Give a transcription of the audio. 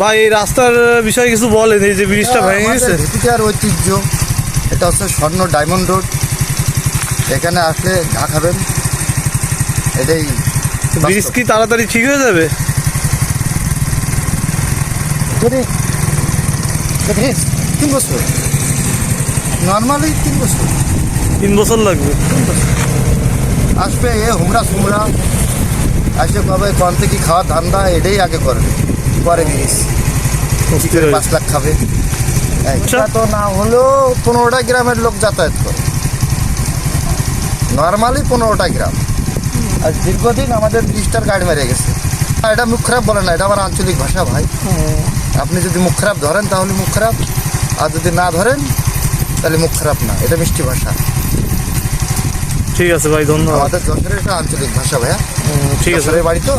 ভাই এই রাস্তার বিষয়ে কিছু বলেন এই যে ব্রিজটা ভেঙে গেছে। ভেটিকার ঐতিহ্য। এটা হচ্ছে স্বর্ণ ডায়মন্ড রোড। এখানে আসলে ঘা খাবেন। এটাই ব্রিজ কি তাড়াতাড়ি ঠিক হয়ে যাবে? যদি তিন বছর। নর্মালি তিন বছর। তিন বছর লাগবে। আসবে এ হুমরা সুমরা। আসে কবে কন থেকে খাওয়া ধান্দা? এটাই আগে করবে। পরে জিনিস। পাঁচ লাখ খাবে। এটা তো না হলেও পনেরোটা গ্রামের লোক যাতায়াত করে। নর্মালি পনেরোটা গ্রাম। আর দীর্ঘদিন আমাদের ব্রিজটার গাড়ি মেরে গেছে। আর এটা মুখ খারাপ বলে না এটা আমার আঞ্চলিক ভাষা ভাই। আপনি যদি মুখ খারাপ ধরেন তাহলে মুখ খারাপ। আর যদি না ধরেন তাহলে মুখ খারাপ না। এটা মিষ্টি ভাষা। ঠিক আছে ভাই ধন্যবাদ। আমাদের যশোরের আঞ্চলিক ভাষা ভাইয়া। হুম, ঠিক আছে। ভাই বাড়ি তো?